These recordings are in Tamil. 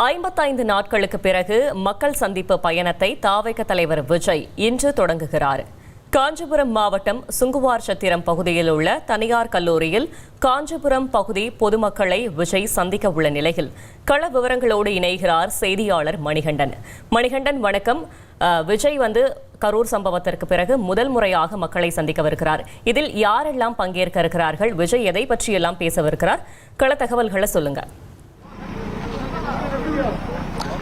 ஐம்பத்தைந்து நாட்களுக்கு பிறகு மக்கள் சந்திப்பு பயணத்தை தாவைக்க தலைவர் விஜய் இன்று தொடங்குகிறார். காஞ்சிபுரம் மாவட்டம் சுங்குவார் சத்திரம் பகுதியில் உள்ள தனியார் கல்லூரியில் காஞ்சிபுரம் பகுதி பொதுமக்களை விஜய் சந்திக்க உள்ள நிலையில் கள விவரங்களோடு இணைகிறார் செய்தியாளர் மணிகண்டன். மணிகண்டன் வணக்கம். விஜய் வந்து கரூர் சம்பவத்திற்கு பிறகு முதல் முறையாக மக்களை சந்திக்கவிருக்கிறார் இதில் யாரெல்லாம் பங்கேற்க இருக்கிறார்கள்? விஜய் எதை பற்றியெல்லாம் பேசவிருக்கிறார் கள தகவல்களை சொல்லுங்க.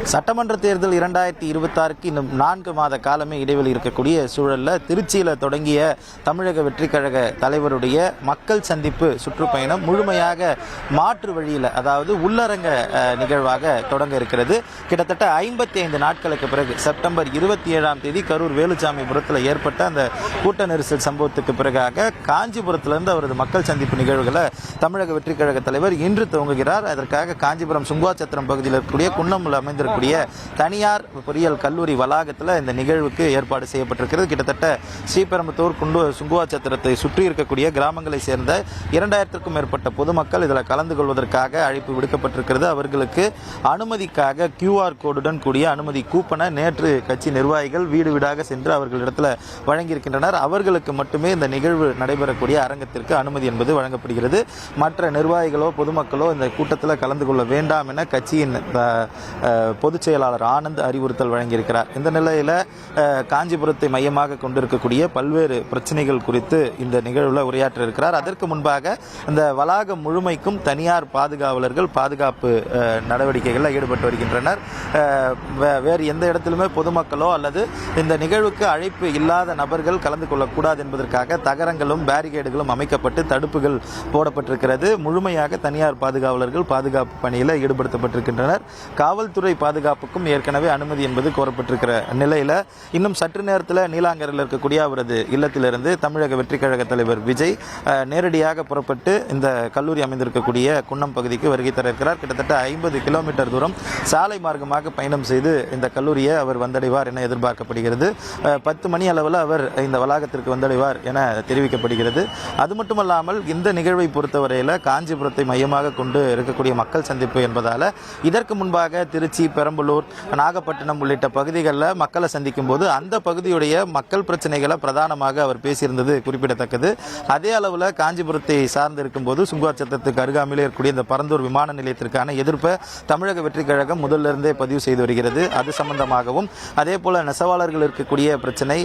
சட்டமன்ற தேர்தல் இரண்டாயிரத்தி இருபத்தாறுக்கு இன்னும் நான்கு மாத காலமே இடைவெளி இருக்கக்கூடிய சூழலில் திருச்சியில் தொடங்கிய தமிழக வெற்றிக்கழக தலைவருடைய மக்கள் சந்திப்பு சுற்றுப்பயணம் முழுமையாக மாற்று வழியில் அதாவது உள்ளரங்க நிகழ்வாக தொடங்க இருக்கிறது. கிட்டத்தட்ட ஐம்பத்தி ஐந்து நாட்களுக்கு பிறகு செப்டம்பர் இருபத்தி ஏழாம் தேதி கரூர் வேலுச்சாமிபுரத்தில் ஏற்பட்ட அந்த கூட்ட நெரிசல் சம்பவத்துக்கு பிறகாக காஞ்சிபுரத்திலிருந்து அவரது மக்கள் சந்திப்பு நிகழ்வுகளை தமிழக வெற்றிக்கழக தலைவர் இன்று துவங்குகிறார். அதற்காக காஞ்சிபுரம் சுங்குவாச்சத்திரம் பகுதியில் இருக்கக்கூடிய குன்னம்ல இருக்கக்கூடிய தனியார் பொறியியல் கல்லூரி வளாகத்தில் இந்த நிகழ்வுக்கு ஏற்பாடு செய்யப்பட்டிருக்கிறது. கிட்டத்தட்ட ஸ்ரீபெரும்புத்தூர் குண்டு சுங்குவாச்சத்திரத்தை சுற்றி இருக்கக்கூடிய கிராமங்களை சேர்ந்த இரண்டாயிரத்திற்கும் மேற்பட்ட பொதுமக்கள் இதில் கலந்து கொள்வதற்காக அழைப்பு விடுக்கப்பட்டிருக்கிறது. அவர்களுக்கு அனுமதிக்காக கியூஆர் கோடுடன் கூடிய அனுமதி கூப்பனை நேற்று கட்சி நிர்வாகிகள் வீடு வீடாக சென்று அவர்களிடத்தில் வழங்கியிருக்கின்றனர். அவர்களுக்கு மட்டுமே இந்த நிகழ்வு நடைபெறக்கூடிய அரங்கத்திற்கு அனுமதி என்பது வழங்கப்படுகிறது. மற்ற நிர்வாகிகளோ பொதுமக்களோ இந்த கூட்டத்தில் கலந்து கொள்ள வேண்டாம் என கட்சியின் பொதுச் செயலாளர் ஆனந்த் அறிவுறுத்தல் வழங்கியிருக்கிறார். இந்த நிலையில் காஞ்சிபுரத்தை மையமாக கொண்டிருக்கக்கூடிய பல்வேறு பிரச்சனைகள் குறித்து இந்த நிகழ்வில் உரையாற்ற இருக்கிறார் அதற்கு முன்பாக இந்த வளாகம் முழுமைக்கும் தனியார் பாதுகாவலர்கள் பாதுகாப்பு நடவடிக்கைகளில் ஈடுபட்டு வருகின்றனர். வே- வேறு எந்த இடத்திலுமே பொதுமக்களோ அல்லது இந்த நிகழ்வுக்கு அழைப்பு இல்லாத நபர்கள் கலந்து கொள்ளக்கூடாது என்பதற்காக தகரங்களும் பேரிகேடுகளும் அமைக்கப்பட்டு தடுப்புகள் போடப்பட்டிருக்கிறது. முழுமையாக தனியார் பாதுகாவலர்கள் பாதுகாப்பு பணியில் ஈடுபடுத்தப்பட்டிருக்கின்றனர். காவல்துறை பாதுகாப்புக்கும் ஏற்கனவே அனுமதி என்பது கோரப்பட்டிருக்கிற நிலையில் இன்னும் சற்று நேரத்தில் நீலாங்கரில் இருக்கக்கூடிய அவரது இல்லத்திலிருந்து தமிழக வெற்றிக் கழக தலைவர் விஜய் நேரடியாக புறப்பட்டு இந்த கல்லூரி அமைந்திருக்கக்கூடிய குன்னம் பகுதிக்கு வருகை தர இருக்கிறார். கிட்டத்தட்ட ஐம்பது கிலோமீட்டர் தூரம் சாலை மார்க்கமாக பயணம் செய்து இந்த கல்லூரியை அவர் வந்தடைவார் என எதிர்பார்க்கப்படுகிறது. பத்து மணி அளவில் அவர் இந்த வளாகத்திற்கு வந்தடைவார் என தெரிவிக்கப்படுகிறது. அது மட்டுமல்லாமல் இந்த நிகழ்வை பொறுத்தவரையில் காஞ்சிபுரத்தை மையமாக கொண்டு இருக்கக்கூடிய மக்கள் சந்திப்பு என்பதால் இதற்கு முன்பாக திருச்சி பெரம்பலூர் நாகப்பட்டினம் உள்ளிட்ட பகுதிகளில் மக்களை சந்திக்கும் போது அந்த பகுதியுடைய மக்கள் பிரச்சனைகளை பிரதானமாக அவர் பேசியிருந்தது குறிப்பிடத்தக்கது. அதே அளவில் காஞ்சிபுரத்தை சார்ந்து இருக்கும்போது சுங்குவாச்சத்திரத்துக்கு அருகாமையில் இருக்கக்கூடிய இந்த பரந்தூர் விமான நிலையத்திற்கான எதிர்ப்பை தமிழக வெற்றிக் கழகம் முதல்ல இருந்தே பதிவு செய்து வருகிறது. அது சம்பந்தமாகவும் அதே போல நெசவாளர்கள் இருக்கக்கூடிய பிரச்சனை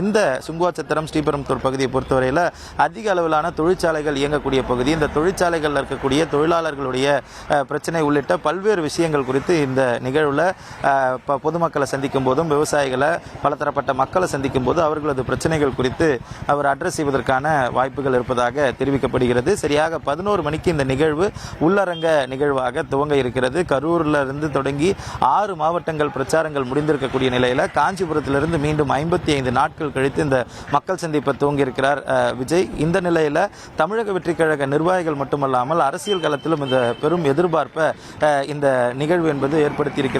இந்த சுங்குவாச்சத்திரம் ஸ்ரீபெரும்புத்தூர் பகுதியை பொறுத்தவரையில் அதிக அளவிலான தொழிற்சாலைகள் இயங்கக்கூடிய பகுதி. இந்த தொழிற்சாலைகளில் இருக்கக்கூடிய தொழிலாளர்களுடைய பிரச்சனை உள்ளிட்ட பல்வேறு விஷயங்கள் குறித்து இந்த நிகழ்வில் இப்போ பொதுமக்களை சந்திக்கும் போதும் விவசாயிகளை பலதரப்பட்ட மக்களை சந்திக்கும் போது அவர்களது பிரச்சனைகள் குறித்து அவர் அட்ரஸ் செய்வதற்கான வாய்ப்புகள் இருப்பதாக தெரிவிக்கப்படுகிறது. சரியாக பதினோரு மணிக்கு இந்த நிகழ்வு உள்ளரங்க நிகழ்வாக துவங்க இருக்கிறது. கரூர்ல இருந்து தொடங்கி ஆறு மாவட்டங்கள் பிரச்சாரங்கள் முடிந்திருக்கக்கூடிய நிலையில் காஞ்சிபுரத்திலிருந்து மீண்டும் ஐம்பத்தி ஐந்து நாட்கள் கழித்து இந்த மக்கள் சந்திப்பை துவங்கியிருக்கிறார் விஜய். இந்த நிலையில் தமிழக வெற்றி கழக நிர்வாகிகள் மட்டுமல்லாமல் அரசியல் களத்திலும் இந்த பெரும் எதிர்பார்ப்பை இந்த நிகழ்வு என்பது ஏற்படுத்தியிருக்கிறது.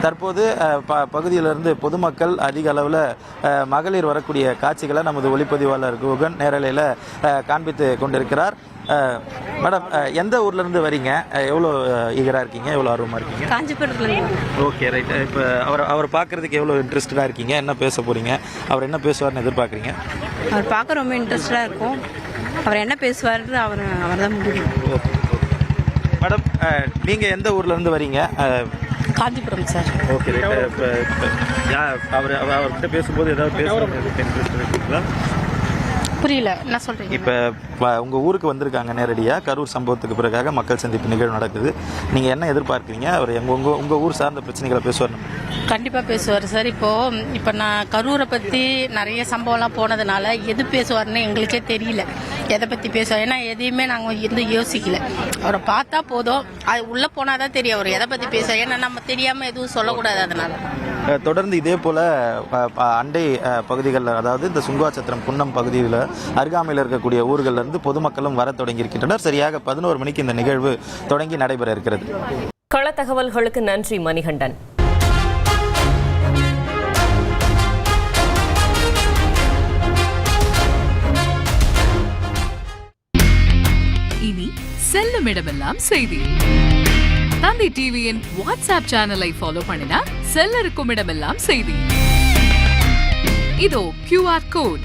தற்போது அஹ், ப- பகுதியிலிருந்து பொதுமக்கள் அதிக அளவில் மகளிர் வரக்கூடிய காட்சிகளை நமது ஒளிப்பதிவாளர் குகன் நேரலையில் காண்பித்து கொண்டிருக்கிறார். மேடம் எந்த ஊர்ல இருந்து வரீங்க? எவ்வளோ ஈகராக இருக்கீங்க? எவ்வளோ ஆர்வமாக இருக்கீங்க? காஞ்சிபுரத்துலேருந்து ஓகே ரைட். இப்போ அவர் அவர் பார்க்கறதுக்கு எவ்வளோ இன்ட்ரெஸ்டடாக இருக்கீங்க? என்ன பேச போறீங்க? அவர் என்ன பேசுவார்னு எதிர்பார்க்குறீங்க? அவர் பார்க்க ரொம்ப இன்ட்ரெஸ்டாக இருக்கும். அவர் என்ன பேசுவார்னு அவர் அவர் தான் முடியும் மேடம் நீங்கள் எந்த ஊர்ல இருந்து வரீங்க? காஞ்சிபுரம் சார். ஓகே இப்போ அவர் அவர்கிட்ட பேசும்போது ஏதாவது பேசுகிறீங்களா புரியல. என்ன சொல்கிறீங்க இப்போ உங்கள் ஊருக்கு வந்திருக்காங்க நேரடியாக கரூர் சம்பவத்துக்கு பிறகாக மக்கள் சந்திப்பு நிகழ்வு நடக்குது. நீங்கள் என்ன எதிர்பார்க்குறீங்க? அவர் எங்கள் உங்கள் உங்கள் ஊர் சார்ந்த பிரச்சனைகளை பேசுவார் கண்டிப்பாக பேசுவார் சார். இப்போது இப்போ நான் கரூரை பற்றி நிறைய சம்பவம்லாம் போனதுனால எது பேசுவார்னு எங்களுக்கே தெரியல. எதை பற்றி பேசுவார்? ஏன்னா எதையுமே நாங்கள் இருந்து யோசிக்கல. அவரை பார்த்தா போதும். அது உள்ளே போனால் தான் தெரியும் அவர் எதை பற்றி பேசுவார். ஏன்னா நம்ம தெரியாமல் எதுவும் சொல்லக்கூடாது அதனால. தொடர்ந்து இதே போல் அண்டை பகுதிகளில் அதாவது இந்த சுங்குவாச்சத்திரம் குன்னம் பகுதியில் அருகாமையில் இருக்கக்கூடிய ஊர்கள்ல இருந்து பொதுமக்களும் வர தொடங்கியிருக்கின்றனர். சரியாக பதினோரு மணிக்கு இந்த நிகழ்வு தொடங்கி நடைபெற இருக்கிறது. கள தகவல்களுக்கு நன்றி மணிகண்டன். இனி செல்லுமிடமெல்லாம் செய்தி. தந்தி டிவியின் வாட்ஸ்அப் சேனலை ஃபாலோ பண்ணினா செல்லருக்கும் இடமெல்லாம் செய்தி. இதோ கியூஆர் கோட்